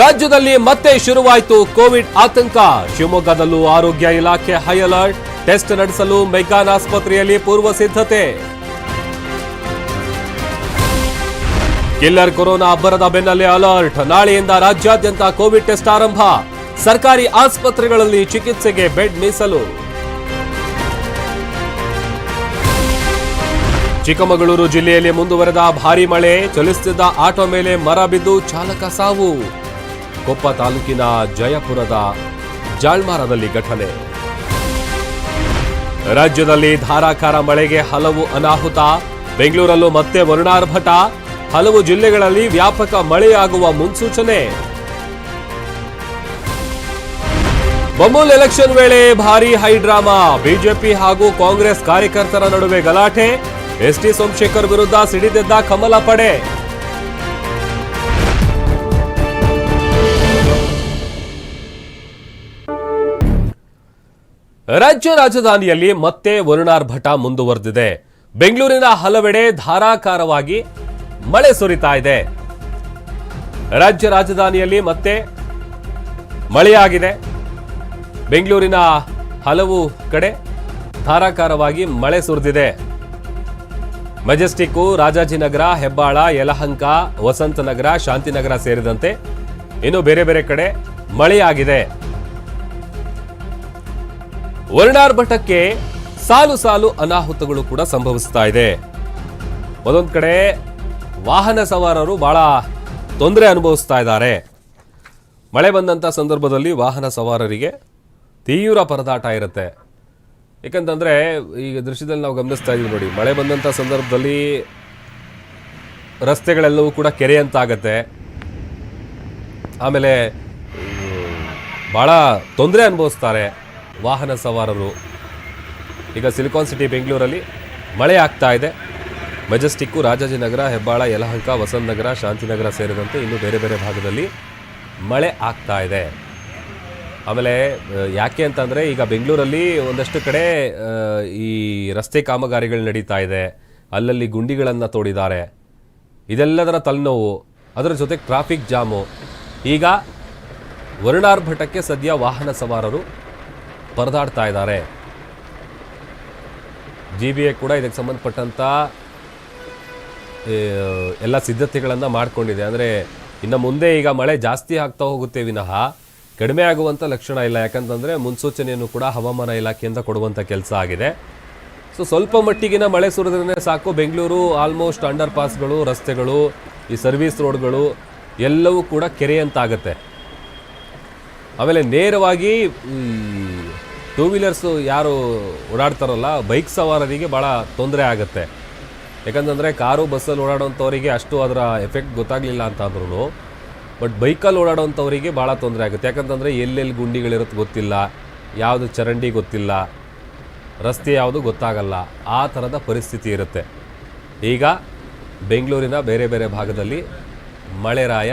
ರಾಜ್ಯದಲ್ಲಿ ಮತ್ತೆ ಶುರುವಾಯಿತು ಕೋವಿಡ್ ಆತಂಕ. ಶಿವಮೊಗ್ಗದಲ್ಲೂ ಆರೋಗ್ಯ ಇಲಾಖೆ ಹೈ ಅಲರ್ಟ್. ಟೆಸ್ಟ್ ನಡೆಸಲು ಮೆಗ್ಗಾನ್ ಆಸ್ಪತ್ರೆಯಲ್ಲಿ ಪೂರ್ವ ಸಿದ್ಧತೆ. ಕಿಲ್ಲರ್ ಕೊರೋನಾ ಅಬ್ಬರದ ಬೆನ್ನಲ್ಲೇ ಅಲರ್ಟ್. ನಾಳೆಯಿಂದ ರಾಜ್ಯಾದ್ಯಂತ ಕೋವಿಡ್ ಟೆಸ್ಟ್ ಆರಂಭ. ಸರ್ಕಾರಿ ಆಸ್ಪತ್ರೆಗಳಲ್ಲಿ ಚಿಕಿತ್ಸೆಗೆ ಬೆಡ್ ಮೀಸಲು. ಚಿಕ್ಕಮಗಳೂರು ಜಿಲ್ಲೆಯಲ್ಲಿ ಮುಂದುವರೆದ ಭಾರೀ ಮಳೆ. ಚಲಿಸುತ್ತಿದ್ದ ಆಟೋ ಮೇಲೆ ಮರ ಬಿದ್ದು ಚಾಲಕ ಸಾವು. ಕೊಪ್ಪ ತಾಲೂಕಿನ ಜಯಪುರದ ಜಾಳ್ಮಾರದಲ್ಲಿ ಘಟನೆ. ರಾಜ್ಯದಲ್ಲಿ ಧಾರಾಕಾರ ಮಳೆಗೆ ಹಲವು ಅನಾಹುತ. ಬೆಂಗಳೂರಲ್ಲೂ ಮತ್ತೆ ವರುಣಾರ್ಭಟ ಹಲವು ಜಿಲ್ಲೆಗಳಲ್ಲಿ ವ್ಯಾಪಕ ಮಳೆಯಾಗುವ ಮುನ್ಸೂಚನೆ. ಬಮೂಲ್ ಎಲೆಕ್ಷನ್ ವೇಳೆ ಭಾರೀ ಹೈಡ್ರಾಮಾ ಬಿಜೆಪಿ ಹಾಗೂ ಕಾಂಗ್ರೆಸ್ ಕಾರ್ಯಕರ್ತರ ನಡುವೆ ಗಲಾಟೆ. ಎಸ್ಟಿ ಸೋಮಶೇಖರ್ ವಿರುದ್ಧ ಸಿಡಿದೆದ್ದ ಕಮಲ ಪಡೆ. ರಾಜ್ಯ ರಾಜಧಾನಿಯಲ್ಲಿ ಮತ್ತೆ ವರುಣಾರ್ಭಟ ಮುಂದುವರೆದಿದೆ. ಬೆಂಗಳೂರಿನ ಹಲವೆಡೆ ಧಾರಾಕಾರವಾಗಿ ಮಳೆ ಸುರಿತಾ ಇದೆ. ರಾಜ್ಯ ರಾಜಧಾನಿಯಲ್ಲಿ ಮತ್ತೆ ಮಳೆಯಾಗಿದೆ. ಬೆಂಗಳೂರಿನ ಹಲವು ಕಡೆ ಧಾರಾಕಾರವಾಗಿ ಮಳೆ ಸುರಿದಿದೆ. ಮೆಜೆಸ್ಟಿಕ್ಕು, ರಾಜಾಜಿನಗರ, ಹೆಬ್ಬಾಳ, ಯಲಹಂಕ, ವಸಂತನಗರ, ಶಾಂತಿನಗರ ಸೇರಿದಂತೆ ಇನ್ನು ಬೇರೆ ಬೇರೆ ಕಡೆ ಮಳೆಯಾಗಿದೆ. ವರ್ಣಾರ್ಭಟಕ್ಕೆ ಸಾಲು ಸಾಲು ಅನಾಹುತಗಳು ಕೂಡ ಸಂಭವಿಸ್ತಾ ಇದೆ. ಒಂದೊಂದು ಕಡೆ ವಾಹನ ಸವಾರರು ಬಹಳ ತೊಂದರೆ ಅನುಭವಿಸ್ತಾ ಇದ್ದಾರೆ. ಮಳೆ ಬಂದಂಥ ಸಂದರ್ಭದಲ್ಲಿ ವಾಹನ ಸವಾರರಿಗೆ ತೀವ್ರ ಪರದಾಟ ಇರುತ್ತೆ. ಏಕೆಂತಂದರೆ ಈಗ ದೃಶ್ಯದಲ್ಲಿ ನಾವು ಗಮನಿಸ್ತಾ ಇದೀವಿ ನೋಡಿ, ಮಳೆ ಬಂದಂಥ ಸಂದರ್ಭದಲ್ಲಿ ರಸ್ತೆಗಳೆಲ್ಲವೂ ಕೂಡ ಕೆರೆ ಕೆರೆಯಂತಾಗತ್ತೆ. ಆಮೇಲೆ ಭಾಳ ತೊಂದರೆ ಅನುಭವಿಸ್ತಾರೆ. ವಾಹನ ಸವಾರರು. ಈಗ ಸಿಲಿಕಾನ್ ಸಿಟಿ ಬೆಂಗಳೂರಲ್ಲಿ ಮಳೆ ಆಗ್ತಾ ಇದೆ. ಮೆಜೆಸ್ಟಿಕ್ಕು ರಾಜಾಜಿನಗರ, ಹೆಬ್ಬಾಳ, ಯಲಹಂಕ ವಸಂತ ನಗರ ಶಾಂತಿನಗರ ಸೇರಿದಂತೆ ಇನ್ನು ಬೇರೆ ಬೇರೆ ಭಾಗದಲ್ಲಿ ಮಳೆ ಆಗ್ತಾ ಇದೆ. ಆಮೇಲೆ ಯಾಕೆ ಅಂತಂದರೆ ಈಗ ಬೆಂಗಳೂರಲ್ಲಿ ಒಂದಷ್ಟು ಕಡೆ ಈ ರಸ್ತೆ ಕಾಮಗಾರಿಗಳು ನಡೀತಾ ಇದೆ. ಅಲ್ಲಲ್ಲಿ ಗುಂಡಿಗಳನ್ನು ತೋಡಿದ್ದಾರೆ. ಇದೆಲ್ಲದರ ತಲೆನೋವು, ಅದರ ಜೊತೆ ಟ್ರಾಫಿಕ್ ಜಾಮು. ಈಗ ವರ್ಣಾರ್ಭಟಕ್ಕೆ ಸದ್ಯ ವಾಹನ ಸವಾರರು ಪರದಾಡ್ತಾ ಇದ್ದಾರೆ. ಜಿ ಬಿ ಎ ಕೂಡ ಇದಕ್ಕೆ ಸಂಬಂಧಪಟ್ಟಂಥ ಎಲ್ಲ ಸಿದ್ಧತೆಗಳನ್ನು ಮಾಡಿಕೊಂಡಿದೆ. ಅಂದರೆ ಇನ್ನು ಮುಂದೆ ಈಗ ಮಳೆ ಜಾಸ್ತಿ ಆಗ್ತಾ ಹೋಗುತ್ತೆ ವಿನಃ ಕಡಿಮೆ ಆಗುವಂಥ ಲಕ್ಷಣ ಇಲ್ಲ. ಯಾಕಂತಂದರೆ ಮುನ್ಸೂಚನೆಯನ್ನು ಕೂಡ ಹವಾಮಾನ ಇಲಾಖೆಯಿಂದ ಕೊಡುವಂಥ ಕೆಲಸ ಆಗಿದೆ. ಸೊ ಸ್ವಲ್ಪ ಮಟ್ಟಿಗಿನ ಮಳೆ ಸುರಿದ್ರೆ ಸಾಕು. ಬೆಂಗಳೂರು ಆಲ್ಮೋಸ್ಟ್ ಅಂಡರ್ ಪಾಸ್ಗಳು ರಸ್ತೆಗಳು, ಈ ಸರ್ವಿಸ್ ರೋಡ್ಗಳು ಎಲ್ಲವೂ ಕೂಡ ಕೆರೆಯಂತಾಗತ್ತೆ. ಆಮೇಲೆ ನೇರವಾಗಿ ಟೂ ವೀಲರ್ಸು ಯಾರು ಓಡಾಡ್ತಾರಲ್ಲ ಬೈಕ್ ಸವಾರರಿಗೆ ಭಾಳ ತೊಂದರೆ ಆಗುತ್ತೆ. ಯಾಕಂತಂದರೆ ಕಾರು ಬಸ್ಸಲ್ಲಿ ಓಡಾಡೋಂಥವರಿಗೆ ಅಷ್ಟು ಅದರ ಎಫೆಕ್ಟ್ ಗೊತ್ತಾಗಲಿಲ್ಲ ಅಂತ ಅಂದ್ರೂ ಬಟ್ ಬೈಕಲ್ಲಿ ಓಡಾಡೋಂಥವರಿಗೆ ಭಾಳ ತೊಂದರೆ ಆಗುತ್ತೆ. ಯಾಕಂತಂದರೆ ಎಲ್ಲೆಲ್ಲಿ ಗುಂಡಿಗಳಿರುತ್ತೆ ಗೊತ್ತಿಲ್ಲ, ಯಾವುದು ಚರಂಡಿ ಗೊತ್ತಿಲ್ಲ, ರಸ್ತೆ ಯಾವುದು ಗೊತ್ತಾಗಲ್ಲ, ಆ ಥರದ ಪರಿಸ್ಥಿತಿ ಇರುತ್ತೆ. ಈಗ ಬೆಂಗಳೂರಿನ ಬೇರೆ ಬೇರೆ ಭಾಗದಲ್ಲಿ ಮಳೆರಾಯ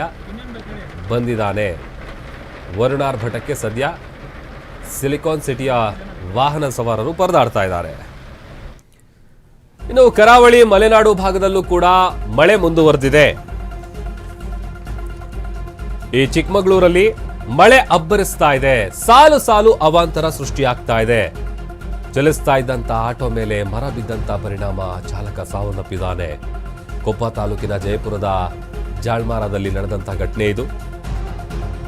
ಬಂದಿದ್ದಾನೆ. ವರುಣಾರ್ಭಟಕ್ಕೆ ಸದ್ಯ ಸಿಲಿಕಾನ್ ಸಿಟಿಯ ವಾಹನ ಸವಾರರು ಪರದಾಡ್ತಾ ಇದ್ದಾರೆ. ಇನ್ನು ಕರಾವಳಿ ಮಲೆನಾಡು ಭಾಗದಲ್ಲೂ ಕೂಡ ಮಳೆ ಮುಂದುವರೆದಿದೆ. ಈ ಚಿಕ್ಕಮಗಳೂರಲ್ಲಿ ಮಳೆ ಅಬ್ಬರಿಸ್ತಾ ಇದೆ. ಸಾಲು ಸಾಲು ಅವಾಂತರ ಸೃಷ್ಟಿಯಾಗ್ತಾ ಇದೆ. ಚಲಿಸ್ತಾ ಇದ್ದಂತ ಆಟೋ ಮೇಲೆ ಮರ ಬಿದ್ದಂತ ಪರಿಣಾಮ ಚಾಲಕ ಸಾವನ್ನಪ್ಪಿದ್ದಾನೆ. ಕೊಪ್ಪ ತಾಲೂಕಿನ ಜಯಪುರದ ಜಾಳ್ಮಾರದಲ್ಲಿ ನಡೆದಂತ ಘಟನೆ ಇದು.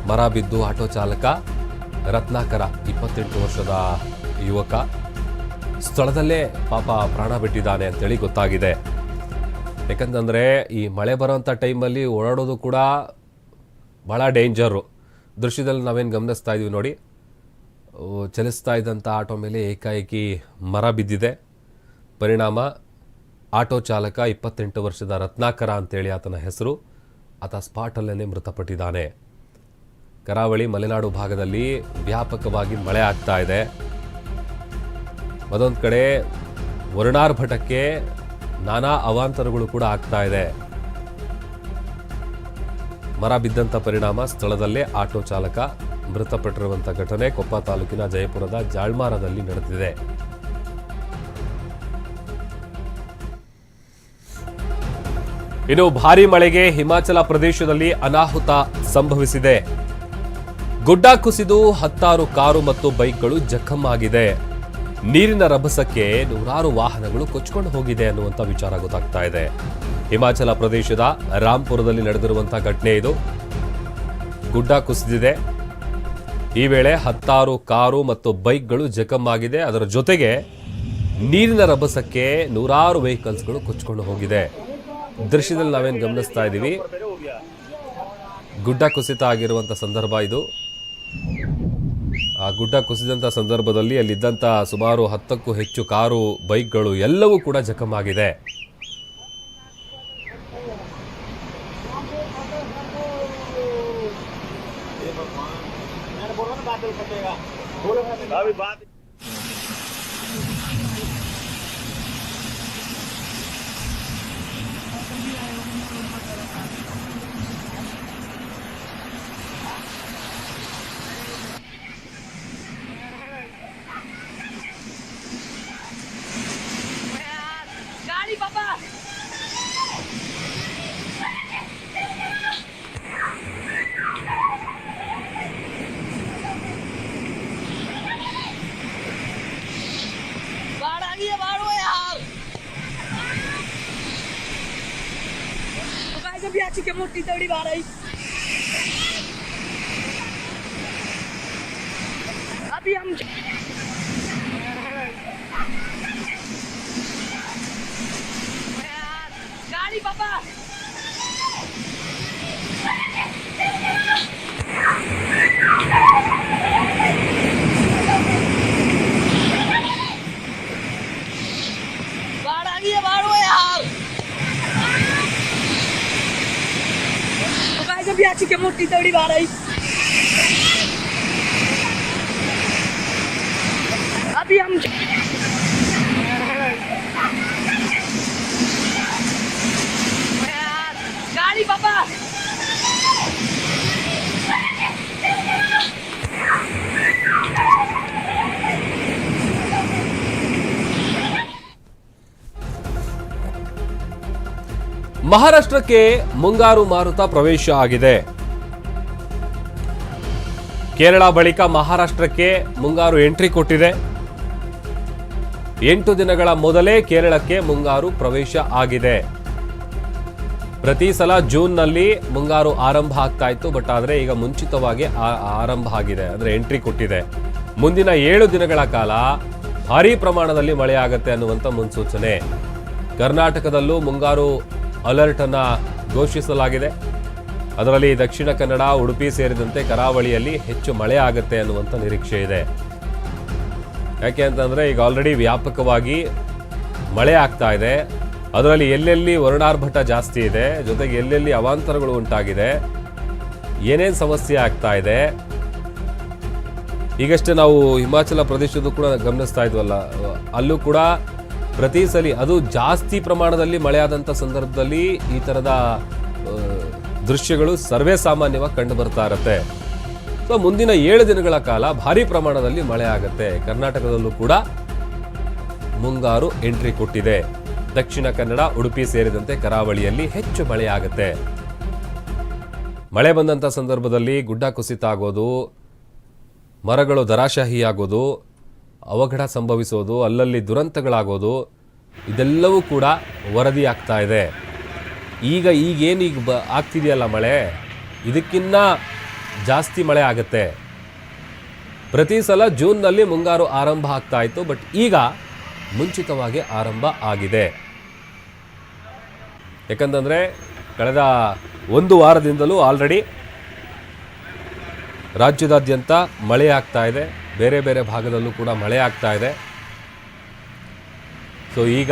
ಮರ ಬಿದ್ದು ಆಟೋ ಚಾಲಕ ರತ್ನಾಕರ, ಇಪ್ಪತ್ತೆಂಟು ವರ್ಷದ ಯುವಕ. ಸ್ಥಳದಲ್ಲೇ ಪಾಪ ಪ್ರಾಣ ಬಿಟ್ಟಿದ್ದಾನೆ ಅಂತೇಳಿ ಗೊತ್ತಾಗಿದೆ. ಯಾಕಂತಂದರೆ ಈ ಮಳೆ ಬರೋಂಥ ಟೈಮಲ್ಲಿ ಓಡಾಡೋದು ಕೂಡ ಭಾಳ ಡೇಂಜರು. ದೃಶ್ಯದಲ್ಲಿ ನಾವೇನು ಗಮನಿಸ್ತಾ ಇದ್ದೀವಿ ನೋಡಿ. ಚಲಿಸ್ತಾ ಇದ್ದಂಥ ಆಟೋ ಮೇಲೆ ಏಕಾಏಕಿ ಮರ ಬಿದ್ದಿದೆ. ಪರಿಣಾಮ ಆಟೋ ಚಾಲಕ ಇಪ್ಪತ್ತೆಂಟು ವರ್ಷದ ರತ್ನಾಕರ ಅಂತೇಳಿ ಆತನ ಹೆಸರು. ಆತ ಸ್ಪಾಟಲ್ಲೇ ಮೃತಪಟ್ಟಿದ್ದಾನೆ. ಕರಾವಳಿ ಮಲೆನಾಡು ಭಾಗದಲ್ಲಿ ವ್ಯಾಪಕವಾಗಿ ಮಳೆ ಆಗ್ತಾ ಇದೆ. ಮತ್ತೊಂದು ಕಡೆ ವರ್ಣಾರ್ಭಟಕ್ಕೆ ನಾನಾ ಅವಾಂತರಗಳು ಕೂಡ ಆಗ್ತಾ ಇದೆ. ಮರ ಬಿದ್ದಂಥ ಪರಿಣಾಮ ಸ್ಥಳದಲ್ಲೇ ಆಟೋ ಚಾಲಕ ಮೃತಪಟ್ಟಿರುವಂಥ ಘಟನೆ ಕೊಪ್ಪ ತಾಲೂಕಿನ ಜಯಪುರದ ಜಾಳ್ಮಾರದಲ್ಲಿ ನಡೆದಿದೆ. ಇನ್ನು ಭಾರಿ ಮಳೆಗೆ ಹಿಮಾಚಲ ಪ್ರದೇಶದಲ್ಲಿ ಅನಾಹುತ ಸಂಭವಿಸಿದೆ. ಗುಡ್ಡ ಕುಸಿದು ಹತ್ತಾರು ಕಾರು ಮತ್ತು ಬೈಕ್ಗಳು ಜಖಂ ಆಗಿದೆ. ನೀರಿನ ರಭಸಕ್ಕೆ ನೂರಾರು ವಾಹನಗಳು ಕೊಚ್ಕೊಂಡು ಹೋಗಿದೆ ಅನ್ನುವಂಥ ವಿಚಾರ ಗೊತ್ತಾಗ್ತಾ ಇದೆ. ಹಿಮಾಚಲ ಪ್ರದೇಶದ ರಾಂಪುರದಲ್ಲಿ ನಡೆದಿರುವಂತಹ ಘಟನೆ ಇದು. ಗುಡ್ಡ ಕುಸಿದಿದೆ. ಈ ವೇಳೆ ಹತ್ತಾರು ಕಾರು ಮತ್ತು ಬೈಕ್ಗಳು ಜಖಂ ಆಗಿದೆ. ಅದರ ಜೊತೆಗೆ ನೀರಿನ ರಭಸಕ್ಕೆ ನೂರಾರು ವೆಹಿಕಲ್ಸ್ಗಳು ಕೊಚ್ಕೊಂಡು ಹೋಗಿದೆ. ದೃಶ್ಯದಲ್ಲಿ ನಾವೇನು ಗಮನಿಸ್ತಾ ಇದ್ದೀವಿ. ಗುಡ್ಡ ಕುಸಿತ ಆಗಿರುವಂಥ ಸಂದರ್ಭ ಇದು. ಆ ಗುಡ್ಡ ಕುಸಿದಂಥ ಸಂದರ್ಭದಲ್ಲಿ ಅಲ್ಲಿದ್ದಂಥ ಸುಮಾರು ಹತ್ತಕ್ಕೂ ಹೆಚ್ಚು ಕಾರು ಬೈಕ್ಗಳು ಎಲ್ಲವೂ ಕೂಡ ಜಖಂ મૂર્તિ તોડી બાર આવી भी अच्छी के मोटी दौड़ी बार आई। अभी हम ಮಹಾರಾಷ್ಟ್ರಕ್ಕೆ ಮುಂಗಾರು ಮಾರುತ ಪ್ರವೇಶ ಆಗಿದೆ. ಕೇರಳ ಬಳಿಕ ಮಹಾರಾಷ್ಟ್ರಕ್ಕೆ ಮುಂಗಾರು ಎಂಟ್ರಿ ಕೊಟ್ಟಿದೆ. ಎಂಟು ದಿನಗಳ ಮೊದಲೇ ಕೇರಳಕ್ಕೆ ಮುಂಗಾರು ಪ್ರವೇಶ ಆಗಿದೆ. ಪ್ರತಿ ಸಲ ಜೂನ್ನಲ್ಲಿ ಮುಂಗಾರು ಆರಂಭ ಆಗ್ತಾ ಇತ್ತು, ಬಟ್ ಆದರೆ ಈಗ ಮುಂಚಿತವಾಗಿ ಆರಂಭ ಆಗಿದೆ, ಅಂದರೆ ಎಂಟ್ರಿ ಕೊಟ್ಟಿದೆ. ಮುಂದಿನ ಏಳು ದಿನಗಳ ಕಾಲ ಭಾರೀ ಪ್ರಮಾಣದಲ್ಲಿ ಮಳೆಯಾಗತ್ತೆ ಅನ್ನುವಂಥ ಮುನ್ಸೂಚನೆ. ಕರ್ನಾಟಕದಲ್ಲೂ ಮುಂಗಾರು ಅಲರ್ಟ್ ಅನ್ನು ಘೋಷಿಸಲಾಗಿದೆ. ಅದರಲ್ಲಿ ದಕ್ಷಿಣ ಕನ್ನಡ, ಉಡುಪಿ ಸೇರಿದಂತೆ ಕರಾವಳಿಯಲ್ಲಿ ಹೆಚ್ಚು ಮಳೆ ಆಗುತ್ತೆ ಅನ್ನುವಂಥ ನಿರೀಕ್ಷೆ ಇದೆ. ಯಾಕೆ ಅಂತಂದ್ರೆ ಈಗ ಆಲ್ರೆಡಿ ವ್ಯಾಪಕವಾಗಿ ಮಳೆ ಆಗ್ತಾ ಇದೆ. ಅದರಲ್ಲಿ ಎಲ್ಲೆಲ್ಲಿ ವರ್ಣಾರ್ಭಟ ಜಾಸ್ತಿ ಇದೆ, ಜೊತೆಗೆ ಎಲ್ಲೆಲ್ಲಿ ಅವಾಂತರಗಳು ಉಂಟಾಗಿದೆ, ಏನೇನು ಸಮಸ್ಯೆ ಆಗ್ತಾ ಇದೆ, ಈಗಷ್ಟೇ ನಾವು ಹಿಮಾಚಲ ಪ್ರದೇಶದ ಕೂಡ ಗಮನಿಸ್ತಾ ಇದ್ವಲ್ಲ, ಅಲ್ಲೂ ಕೂಡ ಪ್ರತಿ ಸಲ ಅದು ಜಾಸ್ತಿ ಪ್ರಮಾಣದಲ್ಲಿ ಮಳೆ ಸಂದರ್ಭದಲ್ಲಿ ಈ ಥರದ ದೃಶ್ಯಗಳು ಸರ್ವೇ ಸಾಮಾನ್ಯವಾಗಿ ಕಂಡು ಬರ್ತಾ ಇರುತ್ತೆ. ಸೊ, ಮುಂದಿನ ಏಳು ದಿನಗಳ ಕಾಲ ಭಾರಿ ಪ್ರಮಾಣದಲ್ಲಿ ಮಳೆ ಆಗುತ್ತೆ. ಕರ್ನಾಟಕದಲ್ಲೂ ಕೂಡ ಮುಂಗಾರು ಎಂಟ್ರಿ ಕೊಟ್ಟಿದೆ. ದಕ್ಷಿಣ ಕನ್ನಡ, ಉಡುಪಿ ಸೇರಿದಂತೆ ಕರಾವಳಿಯಲ್ಲಿ ಹೆಚ್ಚು ಮಳೆ ಆಗತ್ತೆ. ಮಳೆ ಬಂದಂಥ ಸಂದರ್ಭದಲ್ಲಿ ಗುಡ್ಡ ಕುಸಿತ ಆಗೋದು, ಮರಗಳು ದರಾಶಾಹಿ ಆಗೋದು ಅವಘಡ ಸಂಭವಿಸೋದು, ಅಲ್ಲಲ್ಲಿ ದುರಂತಗಳಾಗೋದು, ಇದೆಲ್ಲವೂ ಕೂಡ ವರದಿ ಆಗ್ತಾ ಇದೆ. ಈಗ ಈಗೇನು ಈಗ ಬ ಆಗ್ತಿದೆಯಲ್ಲ ಮಳೆ? ಇದಕ್ಕಿನ್ನ ಜಾಸ್ತಿ ಮಳೆ ಆಗುತ್ತೆ. ಪ್ರತಿ ಸಲ ಜೂನ್ನಲ್ಲಿ ಮುಂಗಾರು ಆರಂಭ ಆಗ್ತಾ ಇತ್ತು, ಬಟ್ ಈಗ ಮುಂಚಿತವಾಗಿ ಆರಂಭ ಆಗಿದೆ. ಯಾಕಂತಂದರೆ ಕಳೆದ ಒಂದು ವಾರದಿಂದಲೂ ಆಲ್ರೆಡಿ ರಾಜ್ಯದಾದ್ಯಂತ ಮಳೆ ಆಗ್ತಾ ಇದೆ. ಬೇರೆ ಬೇರೆ ಭಾಗದಲ್ಲೂ ಕೂಡ ಮಳೆ ಆಗ್ತಾ ಇದೆ. ಸೊ ಈಗ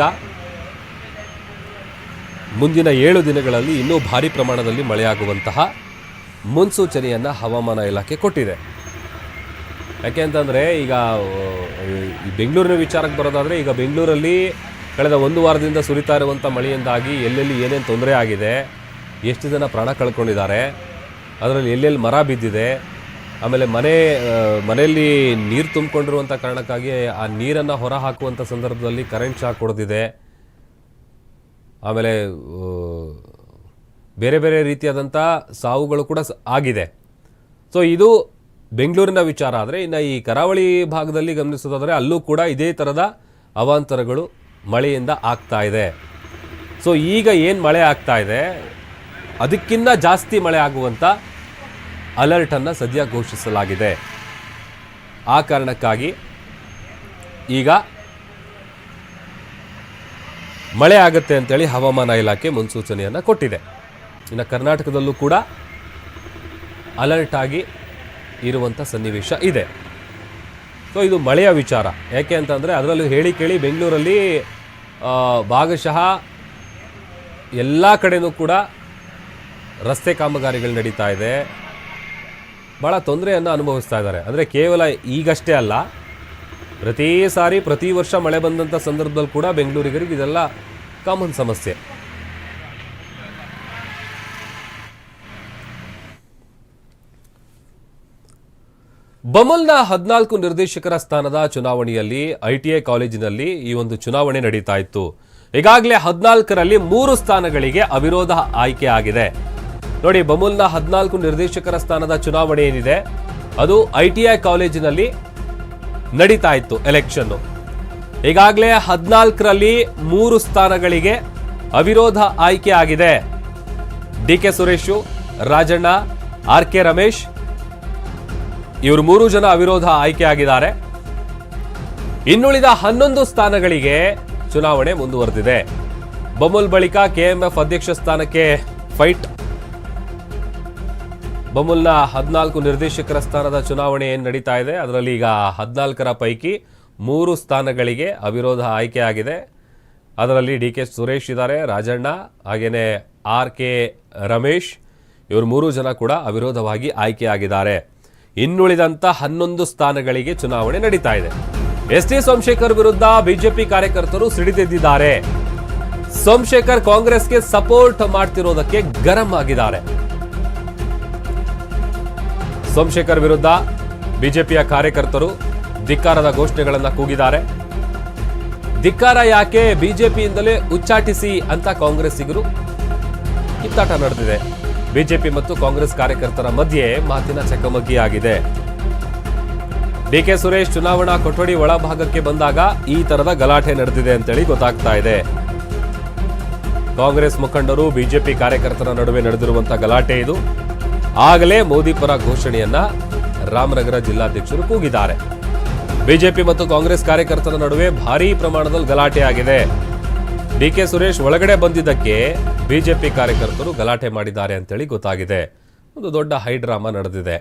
ಮುಂದಿನ ಏಳು ದಿನಗಳಲ್ಲಿ ಇನ್ನೂ ಭಾರಿ ಪ್ರಮಾಣದಲ್ಲಿ ಮಳೆಯಾಗುವಂತಹ ಮುನ್ಸೂಚನೆಯನ್ನು ಹವಾಮಾನ ಇಲಾಖೆ ಕೊಟ್ಟಿದೆ. ಯಾಕೆ ಅಂತಂದರೆ ಈಗ ಬೆಂಗಳೂರಿನ ವಿಚಾರಕ್ಕೆ ಬರೋದಾದರೆ ಈಗ ಬೆಂಗಳೂರಲ್ಲಿ ಕಳೆದ ಒಂದು ವಾರದಿಂದ ಸುರಿತಾ ಇರುವಂಥ ಮಳೆಯಿಂದಾಗಿ ಎಲ್ಲೆಲ್ಲಿ ಏನೇನು ತೊಂದರೆ ಆಗಿದೆ, ಎಷ್ಟು ಜನ ಪ್ರಾಣ ಕಳ್ಕೊಂಡಿದ್ದಾರೆ, ಅದರಲ್ಲಿ ಎಲ್ಲೆಲ್ಲಿ ಮರ ಬಿದ್ದಿದೆ ಆಮೇಲೆ ಮನೆ ಮನೆಯಲ್ಲಿ ನೀರು ತುಂಬಿಕೊಂಡಿರುವಂಥ ಕಾರಣಕ್ಕಾಗಿ ಆ ನೀರನ್ನು ಹೊರ ಹಾಕುವಂಥ ಸಂದರ್ಭದಲ್ಲಿ ಕರೆಂಟ್ ಶಾಕ್ ಹೊಡೆದಿದೆ. ಆಮೇಲೆ ಬೇರೆ ಬೇರೆ ರೀತಿಯಾದಂಥ ಸಾವುಗಳು ಕೂಡ ಆಗಿದೆ. ಸೊ ಇದು ಬೆಂಗಳೂರಿನ ವಿಚಾರ. ಆದರೆ, ಇನ್ನು ಈ ಕರಾವಳಿ ಭಾಗದಲ್ಲಿ ಗಮನಿಸೋದಾದರೆ ಅಲ್ಲೂ ಕೂಡ ಇದೇ ಥರದ ಅವಾಂತರಗಳು ಮಳೆಯಿಂದ ಆಗ್ತಾ ಇದೆ. ಸೊ ಈಗ ಏನು ಮಳೆ ಆಗ್ತಾ ಇದೆ? ಅದಕ್ಕಿಂತ ಜಾಸ್ತಿ ಮಳೆ ಆಗುವಂಥ ಅಲರ್ಟನ್ನು ಸದ್ಯ ಘೋಷಿಸಲಾಗಿದೆ. ಆ ಕಾರಣಕ್ಕಾಗಿ ಈಗ ಮಳೆ ಆಗುತ್ತೆ ಅಂತೇಳಿ ಹವಾಮಾನ ಇಲಾಖೆ ಮುನ್ಸೂಚನೆಯನ್ನು ಕೊಟ್ಟಿದೆ. ಇನ್ನು ಕರ್ನಾಟಕದಲ್ಲೂ ಕೂಡ ಅಲರ್ಟ್ ಆಗಿ ಇರುವಂಥ ಸನ್ನಿವೇಶ ಇದೆ. ಸೊ ಇದು ಮಳೆಯ ವಿಚಾರ. ಯಾಕೆ ಅಂತಂದರೆ ಅದರಲ್ಲೂ ಹೇಳಿ ಕೇಳಿ ಬೆಂಗಳೂರಲ್ಲಿ ಭಾಗಶಃ ಎಲ್ಲ ಕಡೆಯೂ ಕೂಡ ರಸ್ತೆ ಕಾಮಗಾರಿಗಳು ನಡೀತಾ ಇದೆ. ಭಾಳ ತೊಂದರೆಯನ್ನು ಅನುಭವಿಸ್ತಾ ಇದ್ದಾರೆ. ಅಂದರೆ ಕೇವಲ ಈಗಷ್ಟೇ ಅಲ್ಲ, ಪ್ರತಿ ಸಾರಿ ಪ್ರತಿ ವರ್ಷ ಮಳೆ ಬಂದಂಥ ಸಂದರ್ಭದಲ್ಲಿ ಕೂಡ ಬೆಂಗಳೂರಿಗರಿಗೆ ಇದೆಲ್ಲ ಕಾಮನ್ ಸಮಸ್ಯೆ. ಬಮಲ್ನ ಹದಿನಾಲ್ಕು ನಿರ್ದೇಶಕರ ಸ್ಥಾನದ ಚುನಾವಣೆಯಲ್ಲಿ ಐಟಿಐ ಕಾಲೇಜಿನಲ್ಲಿ ಈ ಒಂದು ಚುನಾವಣೆ ನಡೀತಾ ಇತ್ತು. ಈಗಾಗಲೇ ಹದಿನಾಲ್ಕರಲ್ಲಿ ಮೂರು ಸ್ಥಾನಗಳಿಗೆ ಅವಿರೋಧ ಆಯ್ಕೆ ಆಗಿದೆ. ನೋಡಿ, ಬಮುಲ್ನ ಹದಿನಾಲ್ಕು ನಿರ್ದೇಶಕರ ಸ್ಥಾನದ ಚುನಾವಣೆ ಏನಿದೆ? ಅದು ಐಟಿಐ ಕಾಲೇಜಿನಲ್ಲಿ ನಡೀತಾ ಇತ್ತು ಎಲೆಕ್ಷನ್ನು. ಈಗಾಗಲೇ ಹದಿನಾಲ್ಕರಲ್ಲಿ ಮೂರು ಸ್ಥಾನಗಳಿಗೆ ಅವಿರೋಧ ಆಯ್ಕೆ ಆಗಿದೆ. D K Suresh, Rajanna, R K Ramesh ಇವರು ಮೂರು ಜನ ಅವಿರೋಧ ಆಯ್ಕೆ ಆಗಿದ್ದಾರೆ. ಇನ್ನುಳಿದ ಹನ್ನೊಂದು ಸ್ಥಾನಗಳಿಗೆ ಚುನಾವಣೆ ಮುಂದುವರೆದಿದೆ. ಬೊಮ್ಮಲ್ ಬಳಿಕ ಕೆಎಂಎಫ್ ಅಧ್ಯಕ್ಷ ಸ್ಥಾನಕ್ಕೆ ಫೈಟ್ ಬಮುಲ್ನ ಹದಿನಾಲ್ಕು ನಿರ್ದೇಶಕರ ಸ್ಥಾನದ ಚುನಾವಣೆ ಏನು ನಡೀತಾ ಇದೆ. ಅದರಲ್ಲಿ ಈಗ ಹದಿನಾಲ್ಕರ ಪೈಕಿ ಮೂರು ಸ್ಥಾನಗಳಿಗೆ ಅವಿರೋಧ ಆಯ್ಕೆ ಆಗಿದೆ. ಅದರಲ್ಲಿ ಡಿ ಕೆ ಸುರೇಶ್ ಇದ್ದಾರೆ, ರಾಜಣ್ಣ ಹಾಗೆಯೇ ಆರ್ ಕೆ ರಮೇಶ್. ಇವರು ಮೂರು ಜನ ಕೂಡ ಅವಿರೋಧವಾಗಿ ಆಯ್ಕೆಯಾಗಿದ್ದಾರೆ ಇನ್ನುಳಿದಂಥ ಹನ್ನೊಂದು ಸ್ಥಾನಗಳಿಗೆ ಚುನಾವಣೆ ನಡೀತಾ ಇದೆ. ಎಸ್ ಟಿ ಸೋಮಶೇಖರ್ ವಿರುದ್ಧ ಬಿಜೆಪಿ ಕಾರ್ಯಕರ್ತರು ಸಿಡಿದೆದ್ದಿದ್ದಾರೆ. ಸೋಮಶೇಖರ್ ಕಾಂಗ್ರೆಸ್ಗೆ ಸಪೋರ್ಟ್ ಮಾಡ್ತಿರೋದಕ್ಕೆ ಗರಂ ಆಗಿದ್ದಾರೆ. ಸೋಮಶೇಖರ್ ವಿರುದ್ಧ ಬಿಜೆಪಿಯ ಕಾರ್ಯಕರ್ತರು ಧಿಕ್ಕಾರದ ಘೋಷಣೆಗಳನ್ನು ಕೂಗಿದ್ದಾರೆ. ಧಿಕ್ಕಾರ ಯಾಕೆ ಬಿಜೆಪಿಯಿಂದಲೇ ಉಚ್ಚಾಟಿಸಿ ಅಂತ ಕಾಂಗ್ರೆಸ್ಸಿಗರು ಕಿತ್ತಾಟ ನಡೆದಿದೆ. ಬಿಜೆಪಿ ಮತ್ತು ಕಾಂಗ್ರೆಸ್ ಕಾರ್ಯಕರ್ತರ ಮಧ್ಯೆ ಮಾತಿನ ಚಕಮಕಿಯಾಗಿದೆ ಡಿಕೆ ಸುರೇಶ್ ಚುನಾವಣಾ ಕೊಠಡಿ ಒಳಭಾಗಕ್ಕೆ ಬಂದಾಗ ಈ ತರದ ಗಲಾಟೆ ನಡೆದಿದೆ ಅಂತೇಳಿ ಗೊತ್ತಾಗ್ತಾ ಇದೆ. ಕಾಂಗ್ರೆಸ್ ಮುಖಂಡರು ಬಿಜೆಪಿ ಕಾರ್ಯಕರ್ತರ ನಡುವೆ ನಡೆದಿರುವಂತಹ ಗಲಾಟೆ ಇದು. ಆಗಲೇ ಮೋದಿ ಪರ ಘೋಷಣೆಯನ್ನ ರಾಮನಗರ ಜಿಲ್ಲಾಧ್ಯಕ್ಷರು ಕೂಗಿದ್ದಾರೆ. ಬಿಜೆಪಿ ಮತ್ತು ಕಾಂಗ್ರೆಸ್ ಕಾರ್ಯಕರ್ತರ ನಡುವೆ ಭಾರೀ ಪ್ರಮಾಣದಲ್ಲಿ ಗಲಾಟೆ ಆಗಿದೆ. ಡಿಕೆ ಸುರೇಶ್ ಒಳಗಡೆ ಬಂದಿದ್ದಕ್ಕೆ ಬಿಜೆಪಿ ಕಾರ್ಯಕರ್ತರು ಗಲಾಟೆ ಮಾಡಿದ್ದಾರೆ ಅಂತೇಳಿ ಗೊತ್ತಾಗಿದೆ. ಒಂದು ದೊಡ್ಡ ಹೈಡ್ರಾಮಾ ನಡೆದಿದೆ.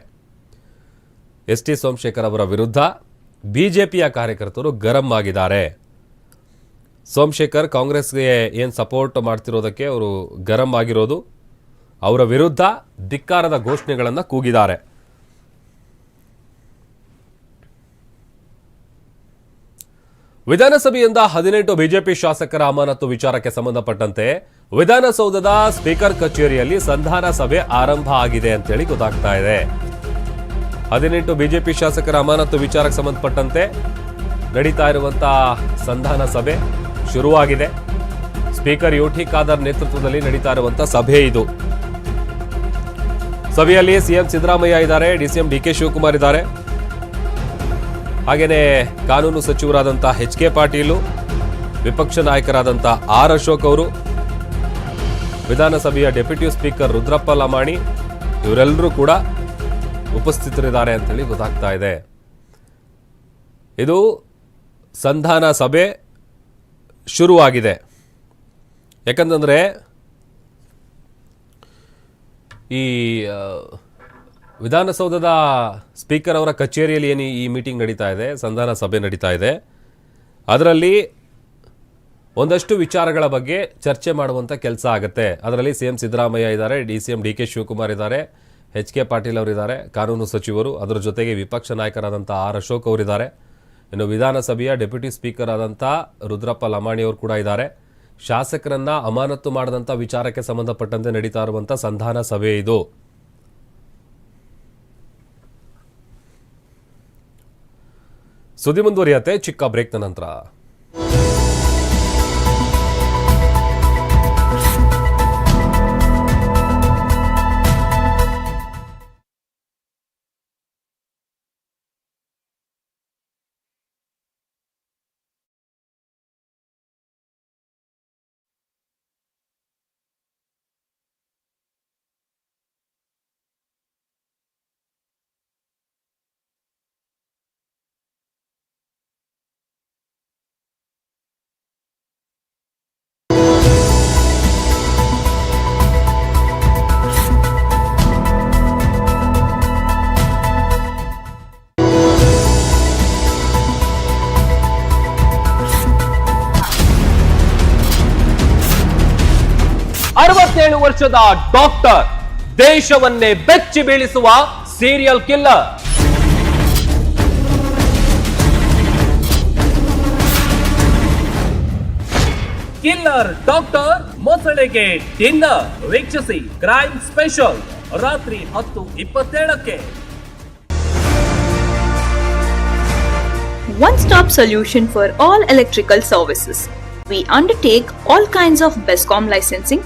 ಎಸ್ ಟಿ ಸೋಮಶೇಖರ್ ಅವರ ವಿರುದ್ಧ ಬಿಜೆಪಿಯ ಕಾರ್ಯಕರ್ತರು ಗರಂ ಆಗಿದ್ದಾರೆ. ಸೋಮಶೇಖರ್ ಕಾಂಗ್ರೆಸ್ಗೆ ಏನು ಸಪೋರ್ಟ್ ಮಾಡ್ತಿರೋದಕ್ಕೆ ಅವರು ಗರಂ ಆಗಿರೋದು ಅವರ ವಿರುದ್ಧ ಧಿಕ್ಕಾರದ ಘೋಷಣೆಗಳನ್ನು ಕೂಗಿದ್ದಾರೆ. ವಿಧಾನಸಭೆಯಿಂದ ಹದಿನೆಂಟು ಬಿಜೆಪಿ ಶಾಸಕರ ಅಮಾನತು ವಿಚಾರಕ್ಕೆ ಸಂಬಂಧಪಟ್ಟಂತೆ ವಿಧಾನಸೌಧದ ಸ್ಪೀಕರ್ ಕಚೇರಿಯಲ್ಲಿ ಸಂಧಾನ ಸಭೆ ಆರಂಭ ಆಗಿದೆ ಅಂತೇಳಿ ಗೊತ್ತಾಗ್ತಾ ಇದೆ. ಹದಿನೆಂಟು ಬಿಜೆಪಿ ಶಾಸಕರ ಅಮಾನತು ವಿಚಾರಕ್ಕೆ ಸಂಬಂಧಪಟ್ಟಂತೆ ನಡೀತಾ ಇರುವಂತಹ ಸಂಧಾನ ಸಭೆ ಶುರುವಾಗಿದೆ. ಸ್ಪೀಕರ್ ಯುಟಿ ಖಾದರ್ ನೇತೃತ್ವದಲ್ಲಿ ನಡೀತಾ ಇರುವಂತಹ ಸಭೆ ಇದು. ಸಭೆಯಲ್ಲಿ ಸಿಎಂ ಸಿದ್ದರಾಮಯ್ಯ ಇದ್ದಾರೆ, ಡಿಸಿಎಂ ಡಿ ಕೆ ಶಿವಕುಮಾರ್ ಇದ್ದಾರೆ. ಹಾಗೆಯೇ ಕಾನೂನು ಸಚಿವರಾದಂಥ ಎಚ್ ಕೆ ಪಾಟೀಲು, ವಿಪಕ್ಷ ನಾಯಕರಾದಂಥ ಆರ್ ಅಶೋಕ್ ಅವರು, ವಿಧಾನಸಭೆಯ ಡೆಪ್ಯೂಟಿ ಸ್ಪೀಕರ್ ರುದ್ರಪ್ಪ ಲಮಾಣಿ, ಇವರೆಲ್ಲರೂ ಕೂಡ ಉಪಸ್ಥಿತರಿದ್ದಾರೆ ಅಂತೇಳಿ ಗೊತ್ತಾಗ್ತಾ ಇದೆ. ಇದು ಸಂಧಾನ ಸಭೆ ಶುರುವಾಗಿದೆ. ಯಾಕಂತಂದರೆ ಈ ವಿಧಾನಸೌಧದ ಸ್ಪೀಕರ್ ಅವರ ಕಚೇರಿಯಲ್ಲಿ ಏನು ಈ ಮೀಟಿಂಗ್ ನಡೀತಾ ಇದೆ, ಸಂಧಾನ ಸಭೆ ನಡೀತಾ ಇದೆ. ಅದರಲ್ಲಿ ಒಂದಷ್ಟು ವಿಚಾರಗಳ ಬಗ್ಗೆ ಚರ್ಚೆ ಮಾಡುವಂಥ ಕೆಲಸ ಆಗುತ್ತೆ. ಅದರಲ್ಲಿ ಸಿ ಎಂ ಸಿದ್ದರಾಮಯ್ಯ ಇದ್ದಾರೆ, D C M D K Shivakumar ಇದ್ದಾರೆ, ಎಚ್ ಕೆ ಪಾಟೀಲ್ ಅವರಿದ್ದಾರೆ ಕಾನೂನು ಸಚಿವರು, ಅದರ ಜೊತೆಗೆ ವಿಪಕ್ಷ ನಾಯಕರಾದಂಥ ಆರ್ ಅಶೋಕ್ ಅವರಿದ್ದಾರೆ ಇನ್ನು ವಿಧಾನಸಭೆಯ ಡೆಪ್ಯೂಟಿ ಸ್ಪೀಕರ್ ಆದಂಥ ರುದ್ರಪ್ಪ ಲಮಾಣಿ ಅವರು ಕೂಡ ಇದ್ದಾರೆ. ಶಾಸಕರನ್ನ ಅಮಾನತು ಮಾಡದಂಥ ವಿಚಾರಕ್ಕೆ ಸಂಬಂಧಪಟ್ಟಂತೆ ನಡೀತಾ ಇರುವಂಥ ಸಂಧಾನ ಸಭೆ ಇದು. ಸುದ್ದಿ ಮುಂದುವರಿಯತ್ತೆ, ಚಿಕ್ಕ ಬ್ರೇಕ್ನ ನಂತರ. ವಂಶದ ಡಾಕ್ಟರ್ ದೇಶವನ್ನೇ ಬೆಚ್ಚಿ ಬೀಳಿಸುವ ಸೀರಿಯಲ್ ಕಿಲ್ಲ ಕಿಲ್ಲರ್ ಡಾಕ್ಟರ್ ಮೊಸಳೆಗೆ ಟಿಂಡ ವೀಕ್ಷಿಸಿ ಕ್ರೈಮ್ ಸ್ಪೆಷಲ್ ರಾತ್ರಿ ಹತ್ತು ಇಪ್ಪತ್ತೇಳಕ್ಕೆ. One stop solution for all electrical services we undertake all kinds of BESCOM licensing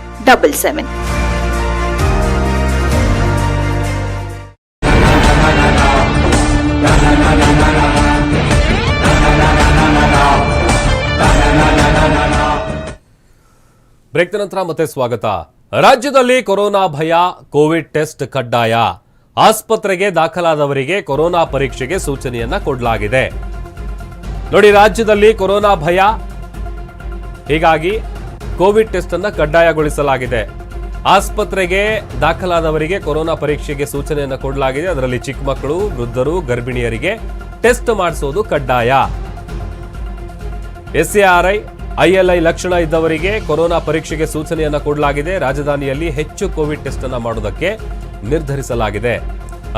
2277. Break ನಂತರ ಮತ್ತೆ ಸ್ವಾಗತ. ರಾಜ್ಯದಲ್ಲಿ ಕೊರೋನಾ ಭಯ, ಕೋವಿಡ್ ಟೆಸ್ಟ್ ಕಡ್ಡಾಯ. ಆಸ್ಪತ್ರೆಗೆ ದಾಖಲಾದವರಿಗೆ ಕೊರೋನಾ ಪರೀಕ್ಷೆಗೆ ಸೂಚನೆಯನ್ನ ಕೊಡಲಾಗಿದೆ. ನೋಡಿ, ರಾಜ್ಯದಲ್ಲಿ ಕೊರೋನಾ ಭಯ. ಹೀಗಾಗಿ ಕೋವಿಡ್ ಟೆಸ್ಟ್ ಅನ್ನು ಕಡ್ಡಾಯಗೊಳಿಸಲಾಗಿದೆ. ಆಸ್ಪತ್ರೆಗೆ ದಾಖಲಾದವರಿಗೆ ಕೊರೋನಾ ಪರೀಕ್ಷೆಗೆ ಸೂಚನೆಯನ್ನು ಕೊಡಲಾಗಿದೆ. ಅದರಲ್ಲಿ ಚಿಕ್ಕ ಮಕ್ಕಳು, ವೃದ್ಧರು, ಗರ್ಭಿಣಿಯರಿಗೆ ಟೆಸ್ಟ್ ಮಾಡಿಸೋದು ಕಡ್ಡಾಯ. ಎಸ್ಎಆರ್ಐ, ಐಎಲ್ಐ ಲಕ್ಷಣ ಇದ್ದವರಿಗೆ ಕೊರೋನಾ ಪರೀಕ್ಷೆಗೆ ಸೂಚನೆಯನ್ನು ಕೊಡಲಾಗಿದೆ. ರಾಜಧಾನಿಯಲ್ಲಿ ಹೆಚ್ಚು ಕೋವಿಡ್ ಟೆಸ್ಟ್ ಅನ್ನು ಮಾಡೋದಕ್ಕೆ ನಿರ್ಧರಿಸಲಾಗಿದೆ.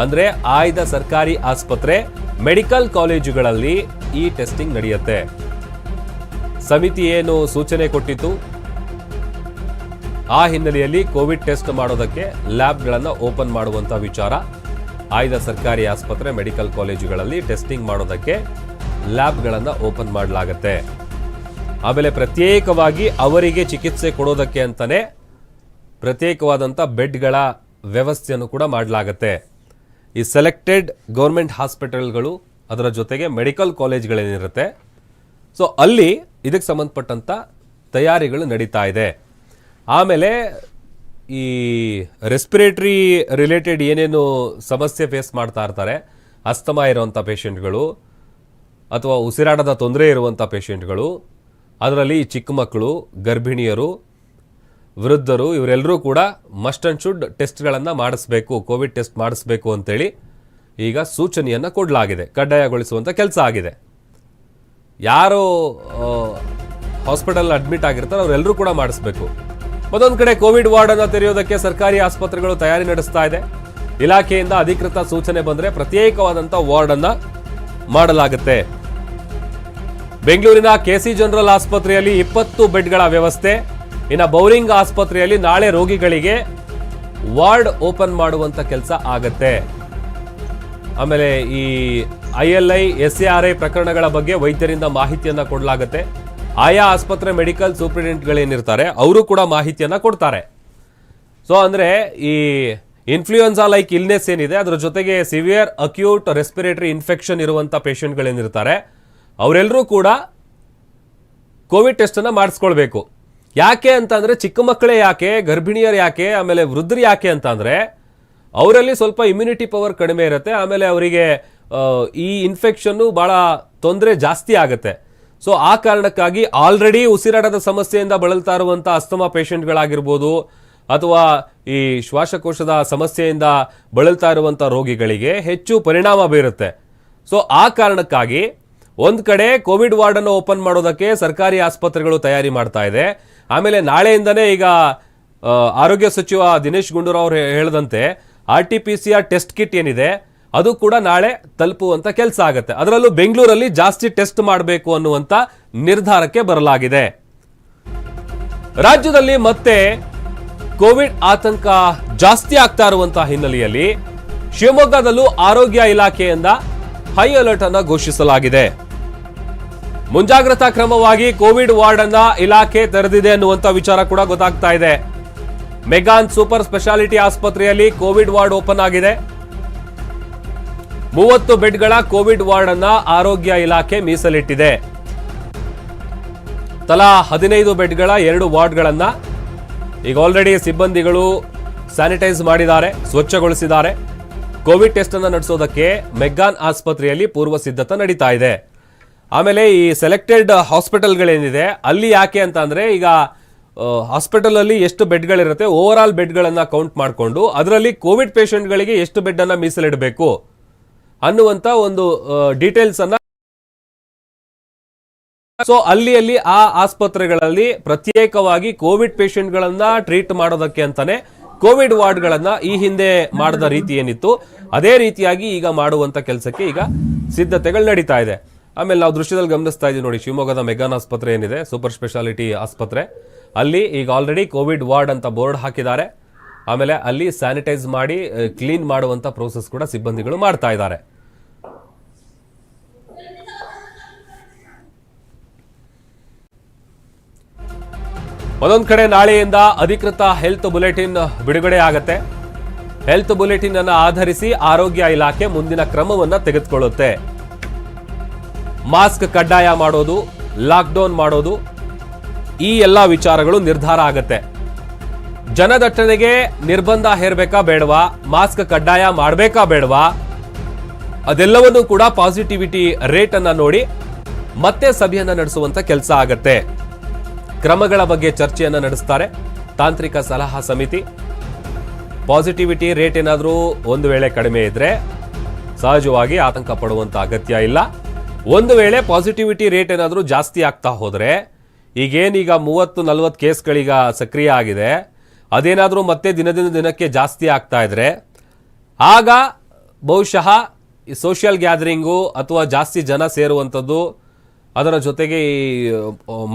ಅಂದ್ರೆ ಆಯ್ದ ಸರ್ಕಾರಿ ಆಸ್ಪತ್ರೆ, ಮೆಡಿಕಲ್ ಕಾಲೇಜುಗಳಲ್ಲಿ ಈ ಟೆಸ್ಟಿಂಗ್ ನಡೆಯುತ್ತೆ. ಸಮಿತಿ ಏನು ಸೂಚನೆ ಕೊಟ್ಟಿತ್ತು? ಆ ಹಿನ್ನೆಲೆಯಲ್ಲಿ ಕೋವಿಡ್ ಟೆಸ್ಟ್ ಮಾಡೋದಕ್ಕೆ ಲ್ಯಾಬ್ಗಳನ್ನು ಓಪನ್ ಮಾಡುವಂಥ ವಿಚಾರ. ಆಯ್ದ ಸರ್ಕಾರಿ ಆಸ್ಪತ್ರೆ ಮೆಡಿಕಲ್ ಕಾಲೇಜುಗಳಲ್ಲಿ ಟೆಸ್ಟಿಂಗ್ ಮಾಡೋದಕ್ಕೆ ಲ್ಯಾಬ್ಗಳನ್ನು ಓಪನ್ ಮಾಡಲಾಗುತ್ತೆ. ಆಮೇಲೆ ಪ್ರತ್ಯೇಕವಾಗಿ ಅವರಿಗೆ ಚಿಕಿತ್ಸೆ ಕೊಡೋದಕ್ಕೆ ಅಂತಲೇ ಪ್ರತ್ಯೇಕವಾದಂಥ ಬೆಡ್ಗಳ ವ್ಯವಸ್ಥೆಯನ್ನು ಕೂಡ ಮಾಡಲಾಗತ್ತೆ. ಈ ಸೆಲೆಕ್ಟೆಡ್ ಗೌರ್ಮೆಂಟ್ ಹಾಸ್ಪಿಟಲ್ಗಳು ಅದರ ಜೊತೆಗೆ ಮೆಡಿಕಲ್ ಕಾಲೇಜ್ಗಳೇನಿರುತ್ತೆ. ಸೊ ಅಲ್ಲಿ ಇದಕ್ಕೆ ಸಂಬಂಧಪಟ್ಟಂಥ ತಯಾರಿಗಳು ನಡೀತಾ ಇದೆ. ಆಮೇಲೆ ಈ ರೆಸ್ಪಿರೇಟರಿ ರಿಲೇಟೆಡ್ ಏನೇನು ಸಮಸ್ಯೆ ಫೇಸ್ ಮಾಡ್ತಾ ಇರ್ತಾರೆ, ಅಸ್ತಮ ಇರುವಂಥ ಪೇಷಂಟ್ಗಳು ಅಥವಾ ಉಸಿರಾಟದ ತೊಂದರೆ ಇರುವಂಥ ಪೇಷಂಟ್ಗಳು ಅದರಲ್ಲಿ ಚಿಕ್ಕ ಮಕ್ಕಳು, ಗರ್ಭಿಣಿಯರು, ವೃದ್ಧರು ಇವರೆಲ್ಲರೂ ಕೂಡ ಮಸ್ಟ್ ಅಂಡ್ ಶುಡ್ ಟೆಸ್ಟ್ಗಳನ್ನು ಮಾಡಿಸ್ಬೇಕು ಕೋವಿಡ್ ಟೆಸ್ಟ್ ಮಾಡಿಸ್ಬೇಕು ಅಂತೇಳಿ ಈಗ ಸೂಚನೆಯನ್ನು ಕೊಡಲಾಗಿದೆ ಕಡ್ಡಾಯಗೊಳಿಸುವಂಥ ಕೆಲಸ ಆಗಿದೆ. ಯಾರು ಹಾಸ್ಪಿಟಲ್ ಅಡ್ಮಿಟ್ ಆಗಿರ್ತಾರೆ, ಅವರೆಲ್ಲರೂ ಕೂಡ ಮಾಡಿಸ್ಬೇಕು. ಮತ್ತೊಂದು ಕಡೆ ಕೋವಿಡ್ ವಾರ್ಡ್ ಅನ್ನು ತೆರೆಯೋದಕ್ಕೆ ಸರ್ಕಾರಿ ಆಸ್ಪತ್ರೆಗಳು ತಯಾರಿ ನಡೆಸ್ತಾ ಇದೆ. ಇಲಾಖೆಯಿಂದ ಅಧಿಕೃತ ಸೂಚನೆ ಬಂದರೆ ಪ್ರತ್ಯೇಕವಾದಂಥ ವಾರ್ಡ್ ಅನ್ನ ಮಾಡಲಾಗುತ್ತೆ. ಬೆಂಗಳೂರಿನ ಕೆಸಿ ಜನರಲ್ ಆಸ್ಪತ್ರೆಯಲ್ಲಿ ಇಪ್ಪತ್ತು ಬೆಡ್ಗಳ ವ್ಯವಸ್ಥೆ. ಇನ್ನು ಬೌರಿಂಗ್ ಆಸ್ಪತ್ರೆಯಲ್ಲಿ ನಾಳೆ ರೋಗಿಗಳಿಗೆ ವಾರ್ಡ್ ಓಪನ್ ಮಾಡುವಂತ ಕೆಲಸ ಆಗತ್ತೆ. ಆಮೇಲೆ ಈ I L I, S A R I ಪ್ರಕರಣಗಳ ಬಗ್ಗೆ ವೈದ್ಯರಿಂದ ಮಾಹಿತಿಯನ್ನು ಕೊಡಲಾಗುತ್ತೆ. ಆಯಾ ಆಸ್ಪತ್ರೆ ಮೆಡಿಕಲ್ ಸೂಪ್ರಿಡೆಂಟ್ಗಳೇನಿರ್ತಾರೆ ಅವರು ಕೂಡ ಮಾಹಿತಿಯನ್ನ ಕೊಡ್ತಾರೆ. ಸೊ ಅಂದ್ರೆ ಈ ಇನ್ಫ್ಲೂಯೆನ್ಸಾ ಲೈಕ್ ಇಲ್ನೆಸ್ ಏನಿದೆ, ಅದರ ಜೊತೆಗೆ ಸಿವಿಯರ್ ಅಕ್ಯೂಟ್ ರೆಸ್ಪಿರೇಟರಿ ಇನ್ಫೆಕ್ಷನ್ ಇರುವಂಥ ಪೇಷಂಟ್ಗಳೇನಿರ್ತಾರೆ ಅವರೆಲ್ಲರೂ ಕೂಡ ಕೋವಿಡ್ ಟೆಸ್ಟ್ ಅನ್ನ ಮಾಡಿಸ್ಕೊಳ್ಬೇಕು. ಯಾಕೆ ಅಂತಂದರೆ ಚಿಕ್ಕ ಮಕ್ಕಳೇ ಯಾಕೆ, ಗರ್ಭಿಣಿಯರು ಯಾಕೆ, ಆಮೇಲೆ ವೃದ್ಧರು ಯಾಕೆ ಅಂತಂದರೆ, ಅವರಲ್ಲಿ ಸ್ವಲ್ಪ ಇಮ್ಯುನಿಟಿ ಪವರ್ ಕಡಿಮೆ ಇರುತ್ತೆ, ಆಮೇಲೆ ಅವರಿಗೆ ಈ ಇನ್ಫೆಕ್ಷನ್ನು ಬಹಳ ತೊಂದರೆ ಜಾಸ್ತಿ ಆಗುತ್ತೆ. ಸೊ ಆ ಕಾರಣಕ್ಕಾಗಿ ಆಲ್ರೆಡಿ ಉಸಿರಾಟದ ಸಮಸ್ಯೆಯಿಂದ ಬಳಲ್ತಾ ಇರುವಂಥ ಅಸ್ತಮಾ ಪೇಷಂಟ್ಗಳಾಗಿರ್ಬೋದು ಅಥವಾ ಈ ಶ್ವಾಸಕೋಶದ ಸಮಸ್ಯೆಯಿಂದ ಬಳಲ್ತಾ ಇರುವಂಥ ರೋಗಿಗಳಿಗೆ ಹೆಚ್ಚು ಪರಿಣಾಮ ಬೀರುತ್ತೆ. ಸೊ ಆ ಕಾರಣಕ್ಕಾಗಿ ಒಂದು ಕಡೆ ಕೋವಿಡ್ ವಾರ್ಡ್ ಅನ್ನು ಓಪನ್ ಮಾಡೋದಕ್ಕೆ ಸರ್ಕಾರಿ ಆಸ್ಪತ್ರೆಗಳು ತಯಾರಿ ಮಾಡ್ತಾ ಇದೆ. ಆಮೇಲೆ ನಾಳೆಯಿಂದನೇ ಈಗ ಆರೋಗ್ಯ ಸಚಿವ ದಿನೇಶ್ ಗುಂಡೂರಾವ್ ಅವರು ಹೇಳದಂತೆ, R T P C R test kit ಏನಿದೆ ಅದು ಕೂಡ ನಾಳೆ ತಲುಪುವಂತ ಕೆಲಸ ಆಗುತ್ತೆ. ಅದರಲ್ಲೂ ಬೆಂಗಳೂರಲ್ಲಿ ಜಾಸ್ತಿ ಟೆಸ್ಟ್ ಮಾಡಬೇಕು ಅನ್ನುವಂತ ನಿರ್ಧಾರಕ್ಕೆ ಬರಲಾಗಿದೆ. ರಾಜ್ಯದಲ್ಲಿ ಮತ್ತೆ ಕೋವಿಡ್ ಆತಂಕ ಜಾಸ್ತಿ ಆಗ್ತಾ ಇರುವಂತಹ ಹಿನ್ನೆಲೆಯಲ್ಲಿ ಶಿವಮೊಗ್ಗದಲ್ಲೂ ಆರೋಗ್ಯ ಇಲಾಖೆಯಿಂದ ಹೈ ಅಲರ್ಟ್ ಅನ್ನು ಘೋಷಿಸಲಾಗಿದೆ. ಮುಂಜಾಗ್ರತಾ ಕ್ರಮವಾಗಿ ಕೋವಿಡ್ ವಾರ್ಡ್ ಅನ್ನ ಇಲಾಖೆ ತೆರೆದಿದೆ ಅನ್ನುವಂತ ವಿಚಾರ ಕೂಡ ಗೊತ್ತಾಗ್ತಾ ಇದೆ. ಮೆಗಾನ್ ಸೂಪರ್ ಸ್ಪೆಷಾಲಿಟಿ ಆಸ್ಪತ್ರೆಯಲ್ಲಿ ಕೋವಿಡ್ ವಾರ್ಡ್ ಓಪನ್ ಆಗಿದೆ. ಮೂವತ್ತು ಬೆಡ್ಗಳ ಕೋವಿಡ್ ವಾರ್ಡ್ ಅನ್ನ ಆರೋಗ್ಯ ಇಲಾಖೆ ಮೀಸಲಿಟ್ಟಿದೆ. ತಲಾ ಹದಿನೈದು ಬೆಡ್ಗಳ ಎರಡು ವಾರ್ಡ್ಗಳನ್ನ ಈಗ ಆಲ್ರೆಡಿ ಸಿಬ್ಬಂದಿಗಳು ಸ್ಯಾನಿಟೈಸ್ ಮಾಡಿದ್ದಾರೆ, ಸ್ವಚ್ಛಗೊಳಿಸಿದ್ದಾರೆ. ಕೋವಿಡ್ ಟೆಸ್ಟ್ ಅನ್ನು ನಡೆಸೋದಕ್ಕೆ ಮೆಗ್ಗಾನ್ ಆಸ್ಪತ್ರೆಯಲ್ಲಿ ಪೂರ್ವ ಸಿದ್ಧತೆ ನಡೀತಾ ಇದೆ. ಆಮೇಲೆ ಈ ಸೆಲೆಕ್ಟೆಡ್ ಹಾಸ್ಪಿಟಲ್ಗಳೇನಿದೆ ಅಲ್ಲಿ ಯಾಕೆ ಅಂತ ಅಂದರೆ ಈಗ ಹಾಸ್ಪಿಟಲಲ್ಲಿ ಎಷ್ಟು ಬೆಡ್ಗಳಿರುತ್ತೆ ಓವರ್ ಆಲ್ ಬೆಡ್ಗಳನ್ನು ಕೌಂಟ್ ಮಾಡಿಕೊಂಡು, ಅದರಲ್ಲಿ ಕೋವಿಡ್ ಪೇಷಂಟ್ಗಳಿಗೆ ಎಷ್ಟು ಬೆಡ್ ಅನ್ನ ಮೀಸಲಿಡಬೇಕು? ಅನ್ನುವಂತ ಒಂದು ಡೀಟೇಲ್ಸ್ ಅನ್ನ ಸೊ ಅಲ್ಲಿ ಅಲ್ಲಿ ಆ ಆಸ್ಪತ್ರೆಗಳಲ್ಲಿ ಪ್ರತ್ಯೇಕವಾಗಿ ಕೋವಿಡ್ ಪೇಷಂಟ್ಗಳನ್ನ ಟ್ರೀಟ್ ಮಾಡೋದಕ್ಕೆ ಅಂತಾನೆ ಕೋವಿಡ್ ವಾರ್ಡ್ಗಳನ್ನ ಈ ಹಿಂದೆ ಮಾಡಿದ ರೀತಿ ಏನಿತ್ತು. ಅದೇ ರೀತಿಯಾಗಿ ಈಗ ಮಾಡುವಂತ ಕೆಲಸಕ್ಕೆ ಈಗ ಸಿದ್ಧತೆಗಳು ನಡೀತಾ ಇದೆ. ಆಮೇಲೆ ನಾವು ದೃಶ್ಯದಲ್ಲಿ ಗಮನಿಸ್ತಾ ಇದ್ದೀವಿ ನೋಡಿ, ಶಿವಮೊಗ್ಗದ ಮೆಗಾನ್ ಆಸ್ಪತ್ರೆ ಏನಿದೆ, ಸೂಪರ್ ಸ್ಪೆಷಾಲಿಟಿ ಆಸ್ಪತ್ರೆ. ಅಲ್ಲಿ ಈಗ ಆಲ್ರೆಡಿ ಕೋವಿಡ್ ವಾರ್ಡ್ ಅಂತ ಬೋರ್ಡ್ ಹಾಕಿದ್ದಾರೆ. ಆಮೇಲೆ ಅಲ್ಲಿ ಸ್ಯಾನಿಟೈಸ್ ಮಾಡಿ ಕ್ಲೀನ್ ಮಾಡುವಂತ ಪ್ರೋಸೆಸ್ ಕೂಡ ಸಿಬ್ಬಂದಿಗಳು ಮಾಡ್ತಾ ಇದ್ದಾರೆ. ಒಂದೊಂದ್ ಕಡೆ ನಾಳೆಯಿಂದ ಅಧಿಕೃತ ಹೆಲ್ತ್ ಬುಲೆಟಿನ್ ಬಿಡುಗಡೆ ಆಗತ್ತೆ. ಹೆಲ್ತ್ ಬುಲೆಟಿನ್ ಅನ್ನು ಆಧರಿಸಿ ಆರೋಗ್ಯ ಇಲಾಖೆ ಮುಂದಿನ ಕ್ರಮವನ್ನು ತೆಗೆದುಕೊಳ್ಳುತ್ತೆ. ಮಾಸ್ಕ್ ಕಡ್ಡಾಯ ಮಾಡೋದು, ಲಾಕ್ಡೌನ್ ಮಾಡೋದು, ಈ ಎಲ್ಲ ವಿಚಾರಗಳು ನಿರ್ಧಾರ ಆಗತ್ತೆ. ಜನದಟ್ಟಣೆಗೆ ನಿರ್ಬಂಧ ಹೇರಬೇಕಾ ಬೇಡವಾ? ಮಾಸ್ಕ್ ಕಡ್ಡಾಯ ಮಾಡಬೇಕಾ ಬೇಡವಾ? ಅದೆಲ್ಲವನ್ನೂ ಕೂಡ ಪಾಸಿಟಿವಿಟಿ ರೇಟ್ ಅನ್ನ ನೋಡಿ ಮತ್ತೆ ಸಭೆಯನ್ನ ನಡೆಸುವಂತ ಕೆಲಸ ಆಗತ್ತೆ. ಕ್ರಮಗಳ ಬಗ್ಗೆ ಚರ್ಚೆಯನ್ನು ನಡೆಸ್ತಾರೆ. ತಾಂತ್ರಿಕ ಸಲಹಾ ಸಮಿತಿ. ಪಾಸಿಟಿವಿಟಿ ರೇಟ್ ಏನಾದರೂ ಒಂದು ವೇಳೆ ಕಡಿಮೆ ಇದ್ರೆ ಸಹಜವಾಗಿ ಆತಂಕ ಪಡುವಂಥ ಅಗತ್ಯ ಇಲ್ಲ. ಒಂದು ವೇಳೆ ಪಾಸಿಟಿವಿಟಿ ರೇಟ್ ಏನಾದರೂ ಜಾಸ್ತಿ ಆಗ್ತಾ ಹೋದರೆ, ಈಗೇನೀಗ ಮೂವತ್ತು, ನಲವತ್ತು ಕೇಸ್ಗಳೀಗ ಸಕ್ರಿಯ ಆಗಿದೆ. ಅದೇನಾದರೂ ಮತ್ತೆ ದಿನದಿಂದ ದಿನಕ್ಕೆ ಜಾಸ್ತಿ ಆಗ್ತಾ ಇದ್ರೆ, ಆಗ ಬಹುಶಃ ಈ ಸೋಷಿಯಲ್ ಗ್ಯಾದರಿಂಗು ಅಥವಾ ಜಾಸ್ತಿ ಜನ ಸೇರುವಂಥದ್ದು ಅದರ ಜೊತೆಗೆ ಈ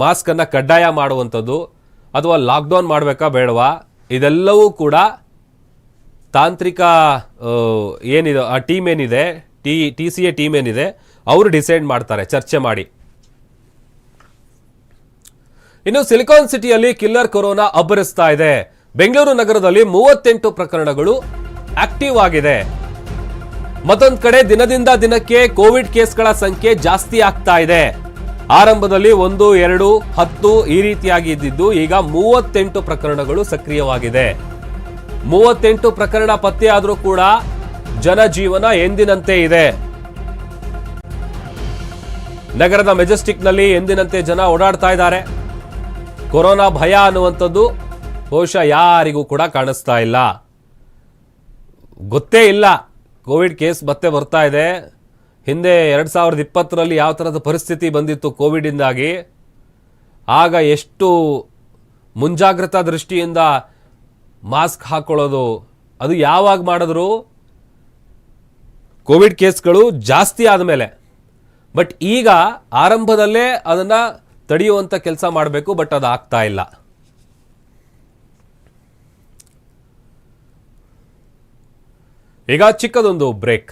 ಮಾಸ್ಕನ್ನು ಕಡ್ಡಾಯ ಮಾಡುವಂಥದ್ದು ಅಥವಾ ಲಾಕ್ಡೌನ್ ಮಾಡಬೇಕಾ ಬೇಡವಾ? ಇದೆಲ್ಲವೂ ಕೂಡ ತಾಂತ್ರಿಕ ಏನಿದೆ, ಆ ಟೀಮ್ ಏನಿದೆ, T T C A team ಏನಿದೆ, ಅವರು ಡಿಸೈಡ್ ಮಾಡ್ತಾರೆ, ಚರ್ಚೆ ಮಾಡಿ. ಇನ್ನು ಸಿಲಿಕಾನ್ ಸಿಟಿಯಲ್ಲಿ ಕಿಲ್ಲರ್ ಕೊರೋನಾ ಅಬ್ಬರಿಸ್ತಾ ಇದೆ. ಬೆಂಗಳೂರು ನಗರದಲ್ಲಿ ಮೂವತ್ತೆಂಟು ಪ್ರಕರಣಗಳು ಆಕ್ಟಿವ್ ಆಗಿದೆ. ಮತ್ತೊಂದು ಕಡೆ ದಿನದಿಂದ ದಿನಕ್ಕೆ ಕೋವಿಡ್ ಕೇಸ್ಗಳ ಸಂಖ್ಯೆ ಜಾಸ್ತಿ ಆಗ್ತಾ ಇದೆ. ಆರಂಭದಲ್ಲಿ ಒಂದು, ಎರಡು, ಹತ್ತು ಈ ರೀತಿಯಾಗಿ ಇದ್ದಿದ್ದು ಈಗ ಮೂವತ್ತೆಂಟು ಪ್ರಕರಣಗಳು ಸಕ್ರಿಯವಾಗಿದೆ. ಮೂವತ್ತೆಂಟು ಪ್ರಕರಣ ಪತ್ತೆಯಾದರೂ ಕೂಡ ಜನಜೀವನ ಎಂದಿನಂತೆ ಇದೆ. ನಗರದ ಮೆಜೆಸ್ಟಿಕ್ನಲ್ಲಿ ಎಂದಿನಂತೆ ಜನ ಓಡಾಡ್ತಾ ಇದ್ದಾರೆ. ಕೊರೋನಾ ಭಯ ಅನ್ನುವಂಥದ್ದು ಬಹುಶಃ ಯಾರಿಗೂ ಕೂಡ ಕಾಣಿಸ್ತಾ ಇಲ್ಲ. ಗೊತ್ತೇ ಇಲ್ಲ. ಕೋವಿಡ್ ಕೇಸ್ ಮತ್ತೆ ಬರ್ತಾ ಇದೆ. ಹಿಂದೆ ಎರಡು ಸಾವಿರದ ಇಪ್ಪತ್ತರಲ್ಲಿ ಯಾವ ಥರದ ಪರಿಸ್ಥಿತಿ ಬಂದಿತ್ತು ಕೋವಿಡಿಂದಾಗಿ ಆಗ ಎಷ್ಟು ಮುಂಜಾಗ್ರತಾ ದೃಷ್ಟಿಯಿಂದ ಮಾಸ್ಕ್ ಹಾಕ್ಕೊಳ್ಳೋದು ಅದು ಯಾವಾಗ ಮಾಡಿದ್ರು? ಕೋವಿಡ್ ಕೇಸ್ಗಳು ಜಾಸ್ತಿ ಆದಮೇಲೆ ಬಟ್ ಈಗ ಆರಂಭದಲ್ಲೇ ಅದನ್ನು ತಡೆಯುವಂಥ ಕೆಲಸ ಮಾಡಬೇಕು, ಬಟ್ ಅದು ಆಗ್ತಾ ಇಲ್ಲ. ಈಗ ಚಿಕ್ಕದೊಂದು ಬ್ರೇಕ್.